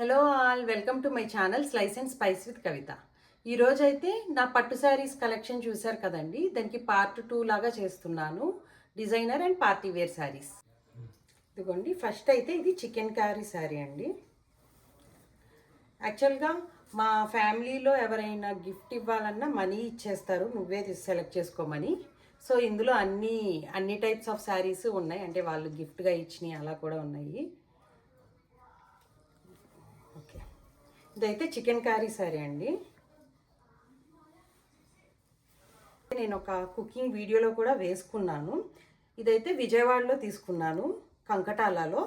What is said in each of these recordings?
Hello all welcome to my channel slice and spice with Kavitha ఈరోజైతే నా పట్టు saris collection చూశారు కదండి. దానికి పార్ట్ టూ లాగా చేస్తున్నాను. Designer and party wear sarees ఇదిగోండి ఫస్ట్ అయితే ఇది చికెన్ కర్రీ శారీ అండి. యాక్చువల్గా మా ఫ్యామిలీలో ఎవరైనా గిఫ్ట్ ఇవ్వాలన్నా మనీ ఇచ్చేస్తారు. నువ్వే సెలెక్ట్ చేసుకోమని సో ఇందులో అన్ని అన్ని టైప్స్ ఆఫ్ శారీస్ ఉన్నాయి. అంటే వాళ్ళు గిఫ్ట్గా ఇచ్చినవి అలా కూడా ఉన్నాయి. ఇదైతే చికెన్ కర్రీ సారీ అండి. నేను ఒక కుకింగ్ వీడియోలో కూడా వేసుకున్నాను. ఇదైతే విజయవాడలో తీసుకున్నాను కంకటాలలో.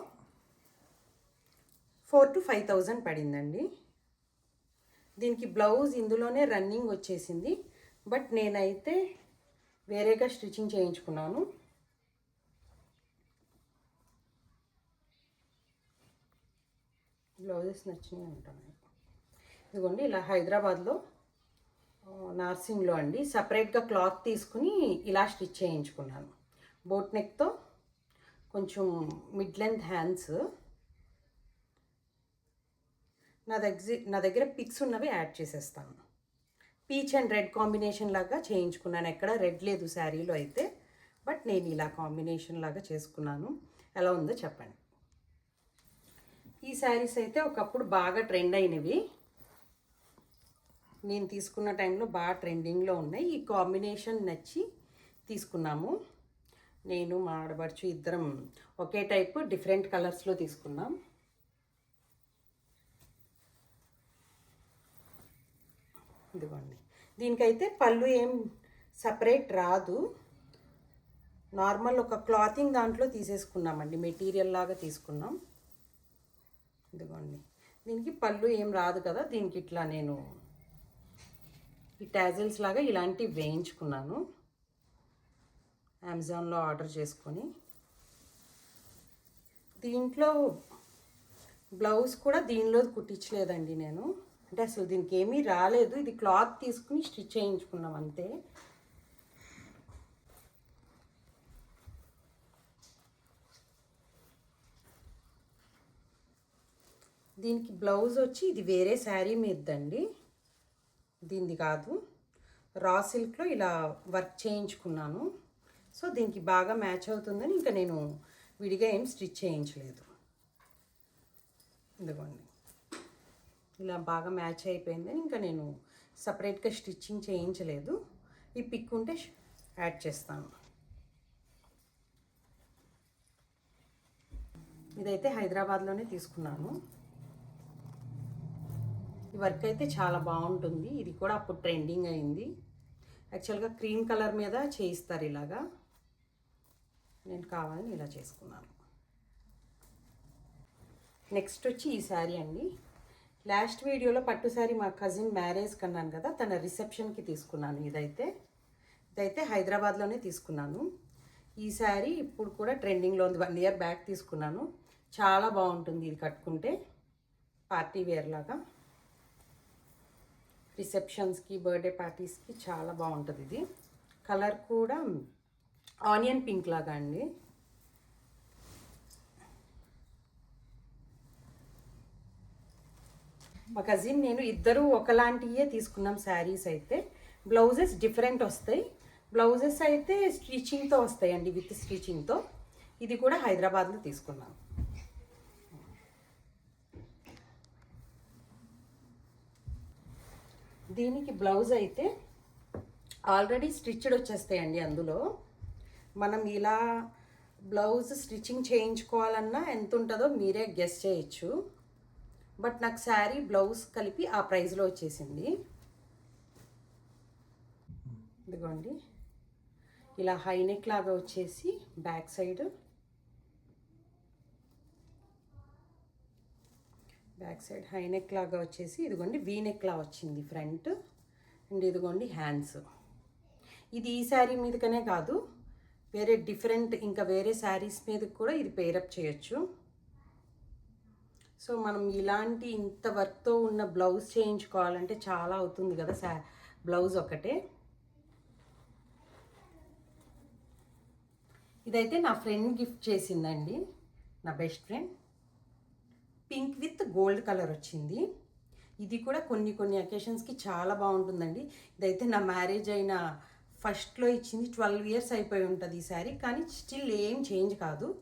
ఫోర్ టు ఫైవ్ థౌజండ్ పడిందండి. దీనికి బ్లౌజ్ ఇందులోనే రన్నింగ్ వచ్చేసింది. బట్ నేనైతే వేరేగా స్టిచ్చింగ్ చేయించుకున్నాను. బ్లౌజెస్ నచ్చినవి ఉంటాను ఇదిగోండి ఇలా హైదరాబాద్లో నార్సింగ్లో అండి. సపరేట్గా క్లాత్ తీసుకుని ఇలా స్టిచ్ చేయించుకున్నాను. బోట్ నెక్తో కొంచెం మిడ్ లెంత్ హ్యాండ్స్ నా దగ్గర నా దగ్గర పిక్స్ ఉన్నవి యాడ్ చేసేస్తాను. పీచ్ అండ్ రెడ్ కాంబినేషన్ లాగా చేయించుకున్నాను. ఎక్కడ రెడ్ లేదు శారీలో అయితే బట్ నేను ఇలా కాంబినేషన్ లాగా చేసుకున్నాను. ఎలా ఉందో చెప్పండి. ఈ శారీస్ అయితే ఒకప్పుడు బాగా ట్రెండ్ అయినవి. నేను తీసుకున్న టైంలో బాగా ట్రెండింగ్లో ఉన్నాయి. ఈ కాంబినేషన్ నచ్చి తీసుకున్నాము. నేను మా ఆడబడుచు ఇద్దరం ఒకే టైపు డిఫరెంట్ కలర్స్లో తీసుకున్నాం. ఇదిగోండి. దీనికైతే పళ్ళు ఏం సపరేట్ రాదు. నార్మల్ ఒక క్లాతింగ్ దాంట్లో తీసేసుకున్నామండి. మెటీరియల్ లాగా తీసుకున్నాం. ఇదిగోండి. దీనికి పళ్ళు ఏం రాదు కదా దీనికి ఇట్లా నేను ఈ టాజిల్స్ లాగా ఇలాంటివి వేయించుకున్నాను. అమెజాన్లో ఆర్డర్ చేసుకొని. దీంట్లో బ్లౌజ్ కూడా దీనిలో కుట్టించలేదండి నేను. అంటే అసలు దీనికి ఏమీ రాలేదు. ఇది క్లాత్ తీసుకుని స్టిచ్ చేయించుకున్నాం అంతే. దీనికి బ్లౌజ్ వచ్చి ఇది వేరే శారీ మీదండి దీనిది కాదు. రా సిల్క్లో ఇలా వర్క్ చేయించుకున్నాను. సో దీనికి బాగా మ్యాచ్ అవుతుందని ఇంకా నేను విడిగా ఏం స్టిచ్ చేయించలేదు. ఇదిగోండి. ఇలా బాగా మ్యాచ్ అయిపోయిందని ఇంకా నేను సపరేట్గా స్టిచ్చింగ్ చేయించలేదు. ఈ పిక్ ఉంటే యాడ్ చేస్తాను. ఇదైతే హైదరాబాద్లోనే తీసుకున్నాను. ఈ వర్క్ అయితే చాలా బాగుంటుంది. ఇది కూడా అప్పుడు ట్రెండింగ్ అయింది. యాక్చువల్గా క్రీమ్ కలర్ మీద చేయిస్తారు ఇలాగా. నేను కావాలని ఇలా చేసుకున్నాను. నెక్స్ట్ వచ్చి ఈ శారీ అండి. లాస్ట్ వీడియోలో పట్టు శారీ మా కజిన్ మ్యారేజ్ కన్నాను కదా తన రిసెప్షన్కి తీసుకున్నాను ఇదైతే. ఇదైతే హైదరాబాద్లోనే తీసుకున్నాను. ఈ శారీ ఇప్పుడు కూడా ట్రెండింగ్లో ఉంది. వన్ ఇయర్ బ్యాక్ తీసుకున్నాను. చాలా బాగుంటుంది ఇది కట్టుకుంటే. పార్టీ వేర్ లాగా. రిసెప్షన్స్కి బర్త్డే పార్టీస్కి చాలా బాగుంటుంది ఇది. కలర్ కూడా ఆనియన్ పింక్ లాగా అండి. మా కజిన్ నేను ఇద్దరు ఒకలాంటివే తీసుకున్నాం శారీస్ అయితే. బ్లౌజెస్ డిఫరెంట్ వస్తాయి. బ్లౌజెస్ అయితే స్టిచింగ్తో వస్తాయండి విత్ స్టిచింగ్తో ఇది కూడా హైదరాబాద్లో తీసుకున్నాం. దీనికి బ్లౌజ్ అయితే ఆల్రెడీ స్టిచ్డ్ వచ్చేస్తాయండి అందులో. మనం ఇలా బ్లౌజ్ స్టిచ్చింగ్ చేయించుకోవాలన్నా ఎంత ఉంటుందో మీరే గెస్ చేయొచ్చు. బట్ నాకు శారీ బ్లౌజ్ కలిపి ఆ ప్రైస్లో వచ్చేసింది. ఇదిగోండి. ఇలా హైనెక్ లాగా వచ్చేసి back side back side high neck లాగా వచ్చేసి ఇదిగోండి వీ నెక్ లా వచ్చింది ఫ్రంట్. అండ్ ఇదిగోండి హ్యాండ్స్. ఇది ఈ శారీ మీదకనే కాదు వేరే డిఫరెంట్ ఇంకా వేరే శారీస్ మీద కూడా ఇది పేరప్ చేయొచ్చు. సో మనం ఇలాంటి ఇంత వర్క్తో ఉన్న బ్లౌజ్ చేయించుకోవాలంటే చాలా అవుతుంది కదా శా బ్లౌజ్ ఒకటే. ఇదైతే నా ఫ్రెండ్ గిఫ్ట్ చేసిందండి. నా best friend pink with gold colour వచ్చింది. ఇది కూడా కొన్ని కొన్ని అకేషన్స్కి చాలా బాగుంటుందండి. ఇదైతే నా మ్యారేజ్ అయిన ఫస్ట్లో ఇచ్చింది. ట్వెల్వ్ ఇయర్స్ అయిపోయి ఉంటుంది ఈ శారీ కానీ స్టిల్ ఏం చేంజ్ కాదు.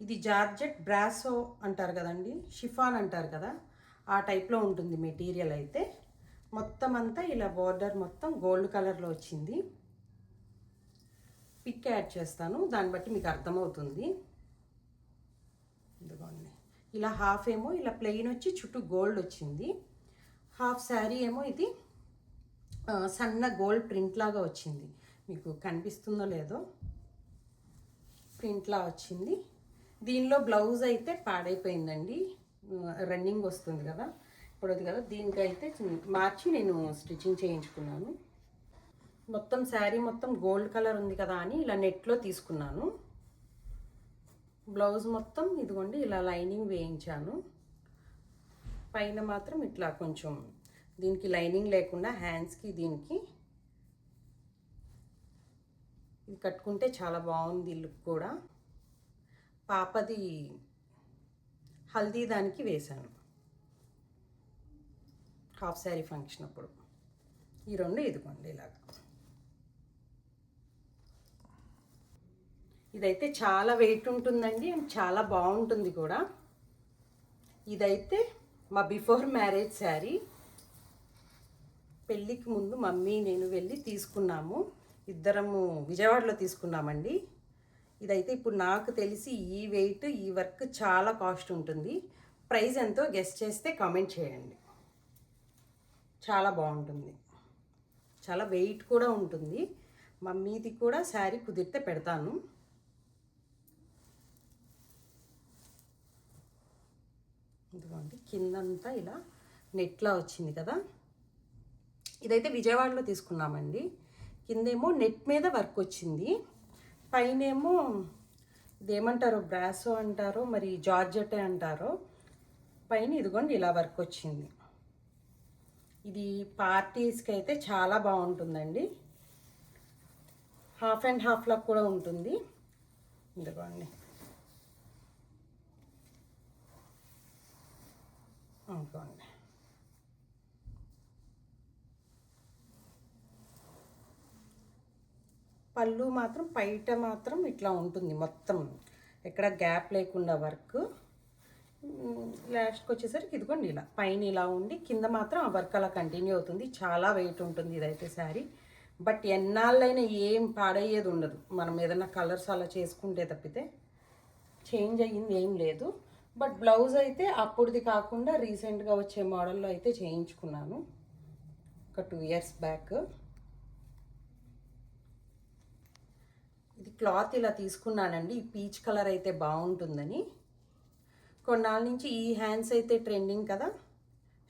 ఇది జార్జెట్ బ్రాసో అంటారు కదండి. షిఫాన్ అంటారు కదా. ఆ టైప్లో ఉంటుంది మెటీరియల్ అయితే. మొత్తం అంతా ఇలా బార్డర్ మొత్తం గోల్డ్ కలర్లో వచ్చింది. పిక్ యాడ్ చేస్తాను. దాన్ని బట్టి మీకు అర్థమవుతుంది. ఇలా హాఫ్ ఏమో ఇలా ప్లెయిన్ వచ్చి చుట్టూ గోల్డ్ వచ్చింది. హాఫ్ శారీ ఏమో ఇది సన్న గోల్డ్ ప్రింట్ లాగా వచ్చింది. మీకు కనిపిస్తుందో లేదో ప్రింట్లా వచ్చింది. దీనిలో బ్లౌజ్ అయితే పాడైపోయిందండి. రన్నింగ్ వస్తుంది కదా ఇప్పుడు కదా. దీనికైతే మార్చి నేను స్టిచ్చింగ్ చేయించుకున్నాను. మొత్తం శారీ మొత్తం గోల్డ్ కలర్ ఉంది కదా అని ఇలా నెట్లో తీసుకున్నాను. బ్లౌజ్ మొత్తం ఇదిగోండి ఇలా లైనింగ్ వేయించాను. పైన మాత్రం ఇట్లా కొంచెం దీనికి లైనింగ్ లేకుండా హ్యాండ్స్కి దీనికి ఇది కట్టుకుంటే చాలా బాగుంది లుక్ కూడా. పాపది హల్దీ దానికి వేశాను. హాఫ్ శారీ ఫంక్షన్ అప్పుడు. ఈ రెండు ఇదిగోండి ఇలాగా. ఇదైతే చాలా వెయిట్ ఉంటుందండి అండ్ చాలా బాగుంటుంది కూడా. ఇదైతే మా బిఫోర్ మ్యారేజ్ శారీ పెళ్ళికి ముందు మమ్మీ నేను వెళ్ళి తీసుకున్నాము. ఇద్దరము విజయవాడలో తీసుకున్నామండి. ఇదైతే ఇప్పుడు నాకు తెలిసి ఈ వెయిట్ ఈ వర్క్ చాలా కాస్ట్ ఉంటుంది. ప్రైస్ ఎంతో గెస్ట్ చేస్తే కామెంట్ చేయండి. చాలా బాగుంటుంది. చాలా వెయిట్ కూడా ఉంటుంది. మమ్మీది కూడా శారీ కుదిరితే పెడతాను. ఇదిగోండి కిందంతా ఇలా నెట్లా వచ్చింది కదా. ఇదైతే విజయవాడలో తీసుకున్నామండి. కిందేమో నెట్ మీద వర్క్ వచ్చింది. పైనేమో ఇదేమంటారో బ్రాసో అంటారో మరి జార్జెటే అంటారో. పైన ఇదిగోండి ఇలా వర్క్ వచ్చింది. ఇది పార్టీస్కి అయితే చాలా బాగుంటుందండి. హాఫ్ అండ్ హాఫ్లో కూడా ఉంటుంది. ఇదిగోండి. అనుకోండి. పళ్ళు మాత్రం బయట మాత్రం ఇట్లా ఉంటుంది మొత్తం. ఎక్కడ గ్యాప్ లేకుండా వర్క్. లాస్ట్కి వచ్చేసరికి ఇదిగోండి ఇలా. పైన ఇలా ఉండి కింద మాత్రం ఆ వర్క్ అలా కంటిన్యూ అవుతుంది. చాలా వెయిట్ ఉంటుంది ఇదైతే శారీ. బట్ ఎన్నాళ్ళైనా ఏం పాడయ్యేది ఉండదు. మనం ఏదైనా కలర్స్ అలా చేసుకుంటే తప్పితే చేంజ్ అయ్యింది ఏం లేదు. బట్ బ్లౌజ్ అయితే అప్పుడుది కాకుండా రీసెంట్గా వచ్చే మోడల్లో అయితే చేయించుకున్నాను. ఒక టూ ఇయర్స్ బ్యాక్. ఇది క్లాత్ ఇలా తీసుకున్నానండి. ఈ పీచ్ కలర్ అయితే బాగుంటుందని. కొన్నాళ్ళ నుంచి ఈ హ్యాండ్స్ అయితే ట్రెండింగ్ కదా.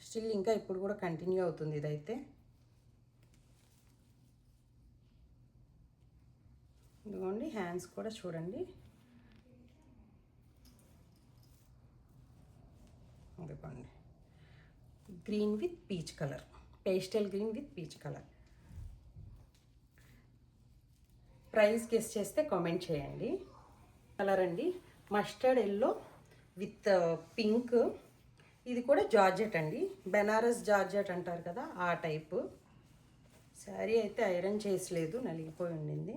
స్టిల్ ఇంకా ఇప్పుడు కూడా కంటిన్యూ అవుతుంది ఇదైతే. ఇదిగోండి హ్యాండ్స్ కూడా చూడండి. ఇదిగోండి green with peach colour pastel green with peach colour price guess చేస్తే కామెంట్ చేయండి. కలర్ అండి. మస్టర్డ్ ఎల్లో విత్ పింక్ ఇది కూడా జార్జెట్ అండి. బెనారస్ జార్జెట్ అంటారు కదా ఆ టైపు. శారీ అయితే ఐరన్ చేసలేదు నలిగిపోయి ఉండింది.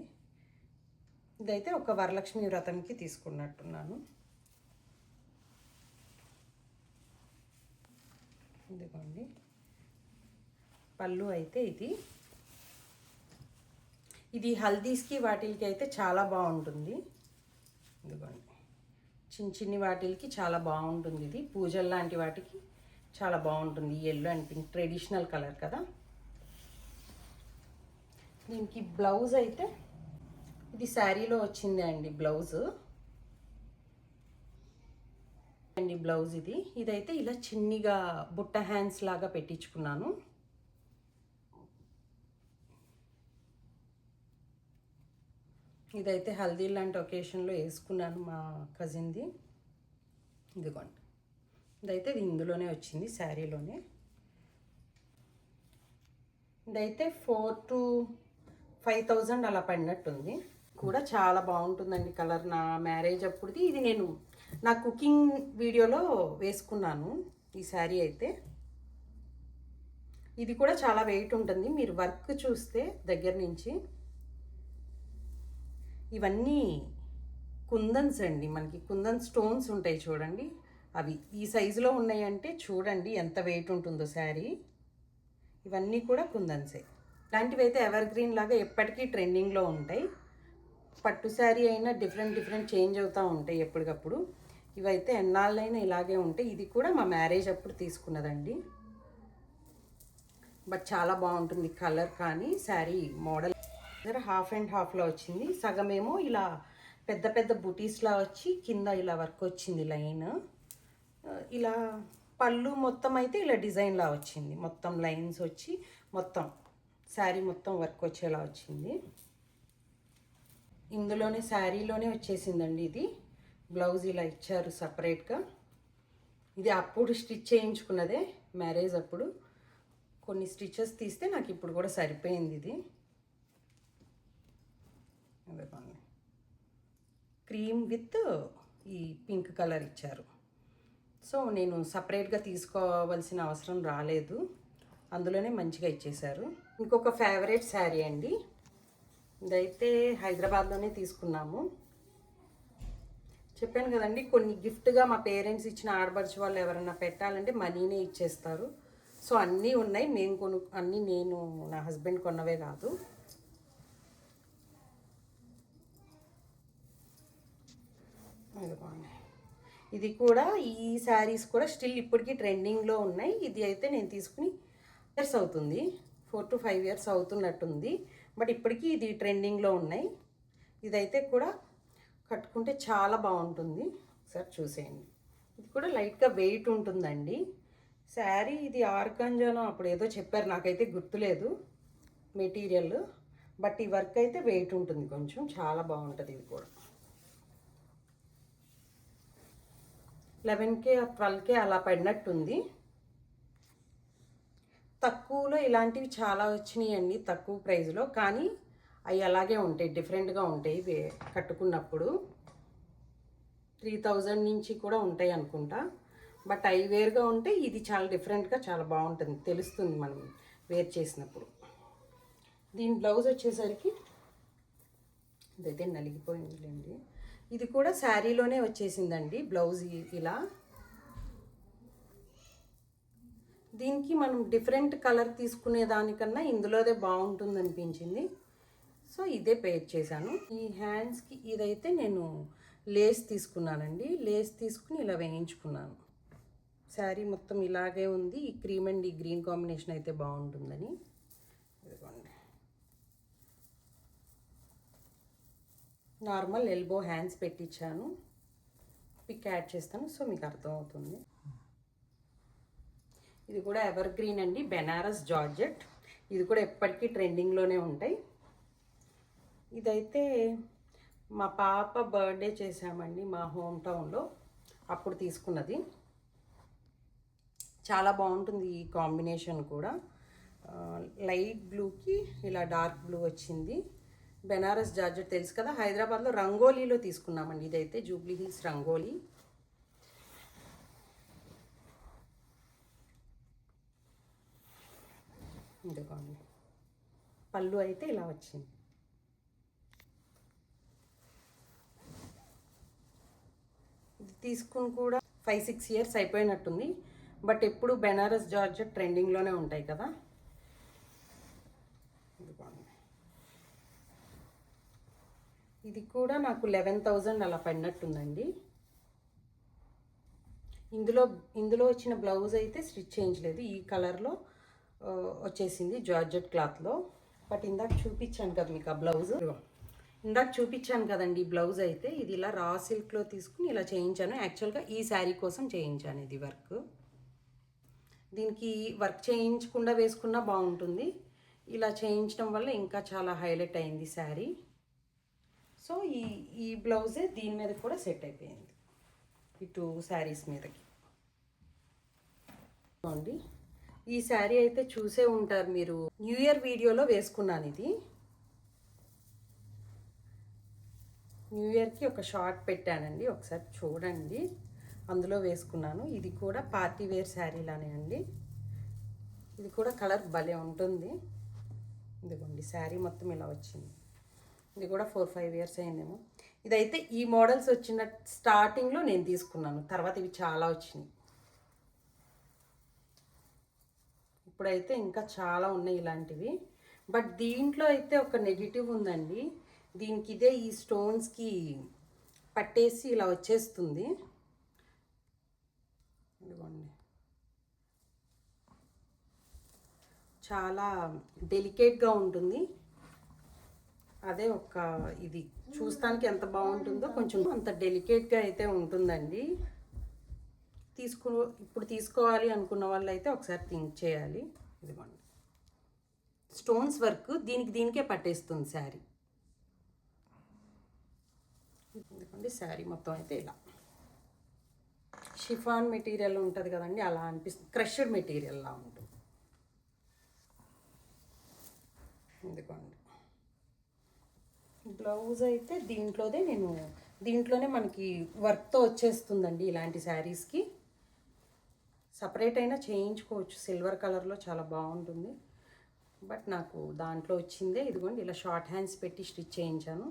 ఇదైతే ఒక వరలక్ష్మి వ్రతంకి తీసుకున్నట్టున్నాను. ఇదిగోండి పళ్ళు అయితే ఇది. ఇది హల్దీస్కి వాటికి అయితే చాలా బాగుంటుంది. ఇదిగోండి. చిన్న చిన్ని వాటికి చాలా బాగుంటుంది ఇది. పూజలు లాంటి వాటికి చాలా బాగుంటుంది. Yellow and pink traditional colour కదా. దీనికి బ్లౌజ్ అయితే ఇది శారీలో వచ్చింది అండి బ్లౌజ్. అండి బ్లౌజ్ ఇది. ఇదైతే ఇలా చిన్నిగా బుట్ట హ్యాండ్స్ లాగా పెట్టించుకున్నాను. ఇదైతే హల్దీ లాంటి ఒకేషన్లో వేసుకున్నాను మా కజిన్ది ఇదిగోండి. ఇదైతే ఇది ఇందులోనే వచ్చింది శారీలోనే ఇదైతే ఫోర్ టు ఫైవ్ థౌజండ్ అలా పడినట్టుంది. కూడా చాలా బాగుంటుందండి కలర్ నా మ్యారేజ్ అప్పుడుది. ఇది నేను నా కుకింగ్ వీడియోలో వేసుకున్నాను ఈ శారీ అయితే. ఇది కూడా చాలా వెయిట్ ఉంటుంది. మీరు వర్క్ చూస్తే దగ్గర నుంచి ఇవన్నీ కుందన్స్ అండి. మనకి కుందన్ స్టోన్స్ ఉంటాయి చూడండి. అవి ఈ సైజులో ఉన్నాయంటే చూడండి ఎంత వెయిట్ ఉంటుందో శారీ. ఇవన్నీ కూడా కుందన్సే. ఇలాంటివి అయితే ఎవర్ గ్రీన్ లాగా ఎప్పటికీ ట్రెండింగ్లో ఉంటాయి. పట్టు శారీ అయినా డిఫరెంట్ డిఫరెంట్ చేంజ్ అవుతూ ఉంటాయి ఎప్పటికప్పుడు. ఇవైతే ఎన్నాళ్ళైనా ఇలాగే ఉంటాయి ఇది కూడా మా మ్యారేజ్ అప్పుడు తీసుకున్నదండి. బట్ చాలా బాగుంటుంది కలర్ కానీ శారీ మోడల్. దగ్గర హాఫ్ అండ్ హాఫ్లో వచ్చింది. సగమేమో ఇలా పెద్ద పెద్ద బుటీస్లా వచ్చి కింద ఇలా వర్క్ వచ్చింది లైన్. ఇలా పళ్ళు మొత్తం అయితే ఇలా డిజైన్లా వచ్చింది. మొత్తం లైన్స్ వచ్చి మొత్తం శారీ మొత్తం వర్క్ వచ్చేలా వచ్చింది. ఇందులోనే శారీలోనే వచ్చేసిందండి ఇది. బ్లౌజ్ ఇలా ఇచ్చారు సపరేట్గా. ఇది అప్పుడు స్టిచ్ చేయించుకున్నదే మ్యారేజ్ అప్పుడు. కొన్ని స్టిచెస్ తీస్తే నాకు ఇప్పుడు కూడా సరిపోయింది ఇది. అదే బాగుంది క్రీమ్ విత్ ఈ పింక్ కలర్ ఇచ్చారు. సో నేను సపరేట్గా తీసుకోవాల్సిన అవసరం రాలేదు. అందులోనే మంచిగా ఇచ్చేశారు. ఇంకొక ఫేవరెట్ శారీ అండి. ఇదైతే హైదరాబాద్లోనే తీసుకున్నాము. చెప్పాను కదండి కొన్ని గిఫ్ట్గా మా పేరెంట్స్ ఇచ్చిన ఆడపడుచు వాళ్ళు ఎవరైనా పెట్టాలంటే మనీనే ఇచ్చేస్తారు. సో అన్నీ ఉన్నాయి. మేము కొను అన్నీ నేను నా హస్బెండ్ కొన్నవే కాదు. ఇది కూడా ఈ శారీస్ కూడా స్టిల్ ఇప్పటికీ ట్రెండింగ్లో ఉన్నాయి. ఇది అయితే నేను తీసుకుని ఇయర్స్ అవుతుంది. ఫోర్ టు ఫైవ్ ఇయర్స్ అవుతున్నట్టుంది. బట్ ఇప్పటికీ ఇది ట్రెండింగ్లో ఉన్నాయి. ఇదైతే కూడా కట్టుకుంటే చాలా బాగుంటుంది. ఒకసారి చూసేయండి. ఇది కూడా లైట్గా వెయిట్ ఉంటుందండి. శారీ ఇది ఆర్కంజానో అప్పుడు ఏదో చెప్పారు నాకైతే గుర్తులేదు మెటీరియల్. బట్ ఈ వర్క్ అయితే వెయిట్ ఉంటుంది కొంచెం చాలా బాగుంటుంది ఇది కూడా. లెవెన్కే ట్వెల్వ్కే అలా పడినట్టుంది. తక్కువలో ఇలాంటివి చాలా వచ్చినాయండి తక్కువ ప్రైజ్లో. కానీ అవి అలాగే ఉంటాయి డిఫరెంట్గా ఉంటాయి. వే- కట్టుకున్నప్పుడు త్రీ థౌజండ్ నుంచి కూడా ఉంటాయి అనుకుంటా. బట్ అవి వేరుగా ఉంటే ఇది చాలా డిఫరెంట్గా చాలా బాగుంటుంది తెలుస్తుంది మనం వేర్ చేసినప్పుడు. దీని బ్లౌజ్ వచ్చేసరికి ఇదైతే నలిగిపోయిందండి ఇది కూడా శారీలోనే వచ్చేసిందండి బ్లౌజ్ ఇలా. దీనికి మనం డిఫరెంట్ కలర్ తీసుకునే దానికన్నా ఇందులోదే బాగుంటుంది అనిపించింది సో ఇదే పేర్ చేశాను. ఈ హ్యాండ్స్కి ఇదైతే నేను లేస్ తీసుకున్నానండి. లేస్ తీసుకుని ఇలా వేయించుకున్నాను. శారీ మొత్తం ఇలాగే ఉంది. ఈ క్రీమ్ అండ్ ఈ గ్రీన్ కాంబినేషన్ అయితే బాగుంటుందని. ఇదిగోండి. నార్మల్ ఎల్బో హ్యాండ్స్ పెట్టించాను. పిక్ యాడ్ చేస్తాను. సో మీకు అర్థమవుతుంది. ఇది కూడా ఎవర్ గ్రీన్ అండి. బెనారస్ జార్జెట్. ఇది కూడా ఎప్పటికీ ట్రెండింగ్లోనే ఉంటాయి. ఇదైతే మా పాప బర్త్డే చేసామండి మా హోమ్ టౌన్లో. అప్పుడు తీసుకున్నది. చాలా బాగుంటుంది ఈ కాంబినేషన్ కూడా. లైట్ బ్లూకి ఇలా డార్క్ బ్లూ వచ్చింది. బెనారస్ జార్జెట్ తెలుసు కదా? హైదరాబాద్లో రంగోలీలో తీసుకున్నామండి. ఇదైతే జూబ్లీ హిల్స్ రంగోలీ. ఇదిగోండి. పళ్ళు అయితే ఇలా వచ్చింది. తీసుకుని కూడా ఫైవ్ సిక్స్ ఇయర్స్ అయిపోయినట్టుంది. బట్ ఎప్పుడు బెనారస్ జార్జెట్ ట్రెండింగ్లోనే ఉంటాయి కదా. ఇది కూడా నాకు లెవెన్ థౌజండ్ అలా పడినట్టుందండి. ఇందులో ఇందులో వచ్చిన బ్లౌజ్ అయితే స్టిచ్ చేయించలేదు. ఈ కలర్లో వచ్చేసింది జార్జెట్ క్లాత్లో బట్ ఇందాక చూపించాను కదా మీకు ఆ బ్లౌజ్ ఇందాక చూపించాను కదండి ఈ బ్లౌజ్ అయితే ఇది ఇలా రా సిల్క్లో తీసుకుని ఇలా చేయించాను. యాక్చువల్గా ఈ శారీ కోసం చేయించాను ఇది వర్క్. దీనికి వర్క్ చేయించకుండా వేసుకున్నా బాగుంటుంది. ఇలా చేయించడం వల్ల ఇంకా చాలా హైలైట్ అయింది శారీ. సో ఈ ఈ బ్లౌజే దీని మీద కూడా సెట్ అయిపోయింది. ఈ టూ శారీస్ మీదకి. అండి ఈ శారీ అయితే చూసే ఉంటారు మీరు. న్యూ ఇయర్ వీడియోలో వేసుకున్నాను ఇది. న్యూ ఇయర్కి ఒక షార్ట్ పెట్టానండి ఒకసారి చూడండి. అందులో వేసుకున్నాను. ఇది కూడా పార్టీ వేర్ శారీలానే అండి. ఇది కూడా కలర్ భలే ఉంటుంది. ఇదిగోండి శారీ మొత్తం ఇలా వచ్చింది. ఇది కూడా ఫోర్ ఫైవ్ ఇయర్స్ అయిందేమో. ఇదైతే ఈ మోడల్స్ వచ్చిన స్టార్టింగ్లో నేను తీసుకున్నాను. తర్వాత ఇవి చాలా వచ్చినాయి. ఇప్పుడైతే ఇంకా చాలా ఉన్నాయి ఇలాంటివి. బట్ దీంట్లో అయితే ఒక నెగిటివ్ ఉందండి. దీనికి ఇదే ఈ స్టోన్స్కి పట్టేసి ఇలా వచ్చేస్తుంది. ఇదిగోండి. చాలా డెలికేట్గా ఉంటుంది. అదే ఒక ఇది చూస్తానికి ఎంత బాగుంటుందో కొంచెం అంత డెలికేట్గా అయితే ఉంటుందండి. తీసుకో ఇప్పుడు తీసుకోవాలి అనుకున్న వాళ్ళు అయితే ఒకసారి థింక్ చేయాలి. ఇదిగోండి. స్టోన్స్ వర్క్ దీనికి దీనికే పట్టేస్తుంది శారీ. ఎందుకండి శారీ మొత్తం అయితే ఇలా. షిఫాన్ మెటీరియల్ ఉంటుంది కదండి అలా అనిపిస్తుంది క్రష్డ్ మెటీరియల్లా ఉంటుంది. ఎందుకండి బ్లౌజ్ అయితే దీంట్లోదే నేను దీంట్లోనే మనకి వర్క్తో వచ్చేస్తుందండి ఇలాంటి శారీస్కి సపరేట్ అయినా చేయించుకోవచ్చు సిల్వర్ కలర్లో చాలా బాగుంటుంది. బట్ నాకు దాంట్లో వచ్చిందే ఇదిగోండి ఇలా షార్ట్ హ్యాండ్స్ పెట్టి స్టిచ్ చేయించాను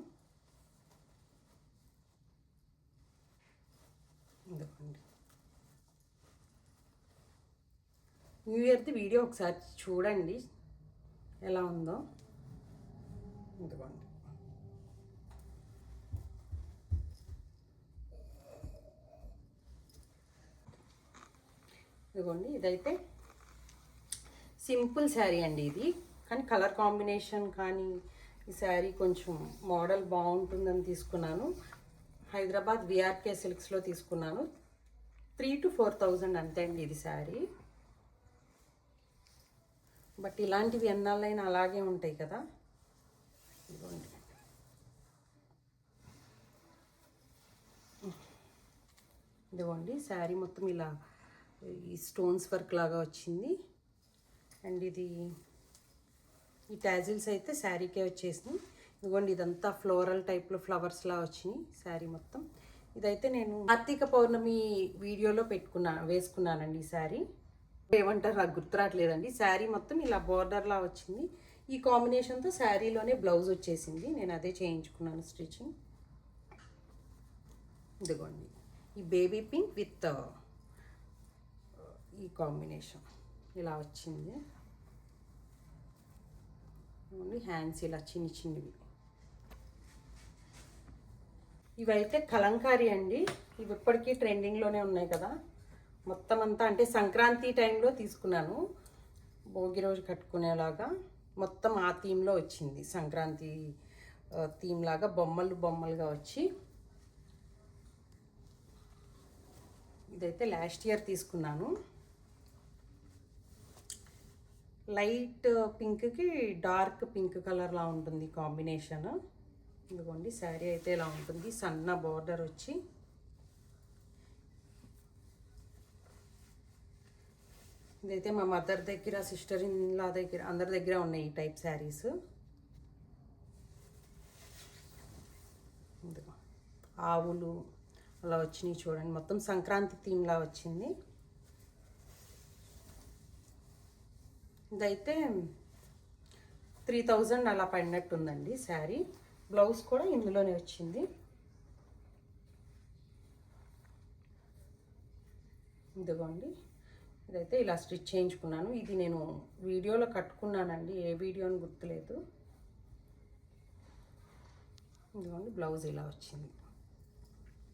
ఇదిగోండి న్యూ ఇయర్ది వీడియో ఒకసారి చూడండి. ఎలా ఉందో. ఇదిగోండి. ఇదిగోండి ఇదైతే సింపుల్ శారీ అండి ఇది. కానీ కలర్ కాంబినేషన్ కానీ ఈ శారీ కొంచెం మోడల్ బాగుంటుందని తీసుకున్నాను. హైదరాబాద్ విఆర్కే సిల్క్స్లో తీసుకున్నాను. త్రీ టు ఫోర్ థౌజండ్ అంతే అండి ఇది శారీ. బట్ ఇలాంటివి ఎన్నాళ్ళైనా అలాగే ఉంటాయి కదా. ఇదిగోండి. ఇదిగోండి శారీ మొత్తం ఇలా ఈ స్టోన్స్ వర్క్ లాగా వచ్చింది. అండ్ ఇది ఈ ట్యాజిల్స్ అయితే శారీకే వచ్చేసినాయి ఇదిగోండి ఇదంతా ఫ్లోరల్ టైప్లో ఫ్లవర్స్లా వచ్చినాయి శారీ మొత్తం. ఇదైతే నేను కార్తీక పౌర్ణమి వీడియోలో పెట్టుకున్నా వేసుకున్నానండి ఈ శారీ. ఏమంటారు? నాకు గుర్తురావట్లేదండి శారీ మొత్తం ఇలా బోర్డర్లా వచ్చింది. ఈ కాంబినేషన్తో శారీలోనే బ్లౌజ్ వచ్చేసింది. నేను అదే చేయించుకున్నాను స్టిచ్చింగ్ ఇదిగోండి. ఈ బేబీ పింక్ విత్ ఈ కాంబినేషన్ ఇలా వచ్చింది. ఓన్లీ హ్యాండ్స్ ఇలా చిన్ని చిన్నవి. ఇవైతే కలంకారీ అండి. ఇవి ఇప్పటికీ ట్రెండింగ్లోనే ఉన్నాయి కదా. మొత్తం అంతా అంటే సంక్రాంతి టైంలో తీసుకున్నాను. భోగి రోజు కట్టుకునేలాగా మొత్తం ఆ థీమ్లో వచ్చింది. సంక్రాంతి థీమ్ లాగా బొమ్మలు బొమ్మలుగా వచ్చి ఇదైతే లాస్ట్ ఇయర్ తీసుకున్నాను. లైట్ పింక్కి డార్క్ పింక్ కలర్లా ఉంటుంది కాంబినేషన్. ఇదిగోండి శారీ అయితే ఇలా ఉంటుంది. సన్న బార్డర్ వచ్చి ఇదైతే మా మదర్ దగ్గర సిస్టర్ ఇన్లా దగ్గర అందరి దగ్గర ఉన్నాయి ఈ టైప్ శారీస్ ఆవులు అలా వచ్చినాయి చూడండి. మొత్తం సంక్రాంతి థీమ్లా వచ్చింది. ఇదైతే త్రీ థౌజండ్ అలా పడినట్టుందండి శారీ బ్లౌజ్ కూడా ఇందులోనే వచ్చింది. ఇదిగోండి. ఇదైతే ఇలా స్టిచ్ చేయించుకున్నాను. ఇది నేను వీడియోలో కట్టుకున్నానండి ఏ వీడియో అని గుర్తులేదు. ఇదిగోండి బ్లౌజ్ ఇలా వచ్చింది.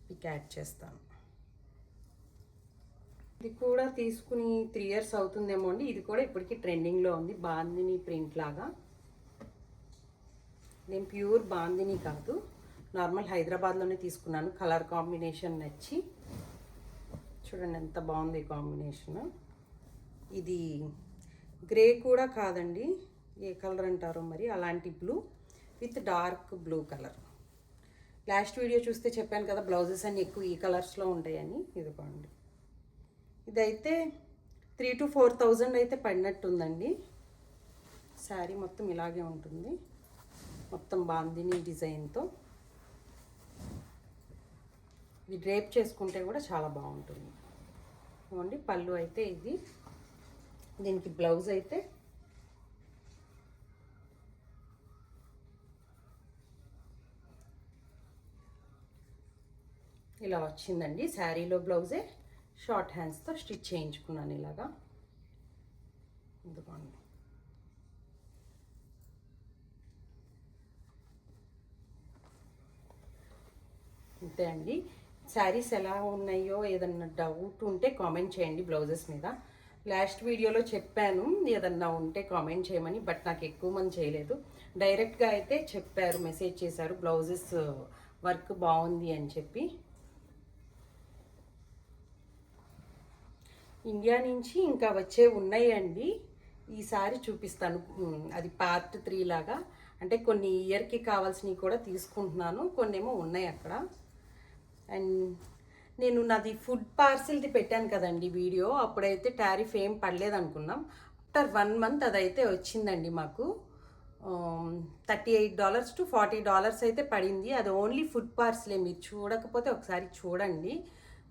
పిక్ యాడ్ చేస్తాను. ఇది కూడా తీసుకుని త్రీ ఇయర్స్ అవుతుందేమో అండి. ఇది కూడా ఇప్పటికీ ట్రెండింగ్లో ఉంది. బాందిని ప్రింట్ లాగా. నేను ప్యూర్ బాందిని కాదు నార్మల్ హైదరాబాద్లోనే తీసుకున్నాను. కలర్ కాంబినేషన్ నచ్చి. చూడండి ఎంత బాగుంది ఈ కాంబినేషన్. ఇది గ్రే కూడా కాదండి. ఏ కలర్ అంటారో మరి అలాంటి blue with dark blue colour. Last video చూస్తే చెప్పాను కదా బ్లౌజెస్ అన్ని ఎక్కువ ఈ కలర్స్లో ఉంటాయని. ఇదిగోండి. ఇదైతే త్రీ టు ఫోర్ థౌజండ్ అయితే పడినట్టుందండి. శారీ మొత్తం ఇలాగే ఉంటుంది. మొత్తం బాందిని డిజైన్తో ఇది డ్రేప్ చేసుకుంటే కూడా చాలా బాగుంటుంది. ఇవ్వండి పళ్ళు అయితే ఇది. దీనికి బ్లౌజ్ అయితే ఇలా వచ్చిందండి. శారీలో బ్లౌజే షార్ట్ హ్యాండ్స్తో స్టిచ్ చేయించుకున్నాను ఇలాగా. ఇదిగోండి. అంతే అండి. శారీస్ ఎలా ఉన్నాయో ఏదన్నా డౌట్ ఉంటే కామెంట్ చేయండి బ్లౌజెస్ మీద. లాస్ట్ వీడియోలో చెప్పాను. ఏదన్నా ఉంటే కామెంట్ చేయమని బట్ నాకు ఎక్కువ మంది చేయలేదు. డైరెక్ట్గా అయితే చెప్పారు మెసేజ్ చేశారు బ్లౌజెస్ వర్క్ బాగుంది అని చెప్పి. ఇండియా నుంచి ఇంకా వచ్చే ఉన్నాయండి. ఈసారి చూపిస్తాను. అది పార్ట్ త్రీ లాగా. అంటే కొన్ని ఇయర్కి కావాల్సినవి కూడా తీసుకుంటున్నాను. కొన్ని ఏమో ఉన్నాయి అక్కడ. అండ్ నేను నాది ఫుడ్ పార్సిల్ది పెట్టాను కదండి వీడియో అప్పుడైతే టారిఫ్ ఏం పడలేదు అనుకున్నాం. ఆఫ్టర్ వన్ మంత్ అదైతే వచ్చిందండి మాకు. Thirty eight dollars to forty dollars అయితే పడింది. అది ఓన్లీ ఫుడ్ పార్సిలే మీరు చూడకపోతే ఒకసారి చూడండి.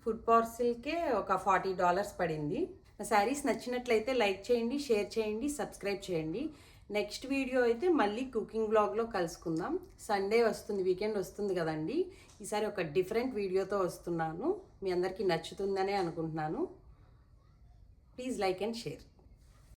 ఫుడ్ పార్సిల్కే ఒక ఫార్టీ డాలర్స్ పడింది. నా శారీస్ నచ్చినట్లయితే లైక్ చేయండి షేర్ చేయండి సబ్స్క్రైబ్ చేయండి. నెక్స్ట్ వీడియో అయితే మళ్ళీ కుకింగ్ బ్లాగ్లో కలుసుకుందాం. సండే వస్తుంది వీకెండ్ వస్తుంది కదండి. ఈసారి ఒక డిఫరెంట్ వీడియోతో వస్తున్నాను. మీ అందరికీ నచ్చుతుందనే అనుకుంటున్నాను. Please like and share.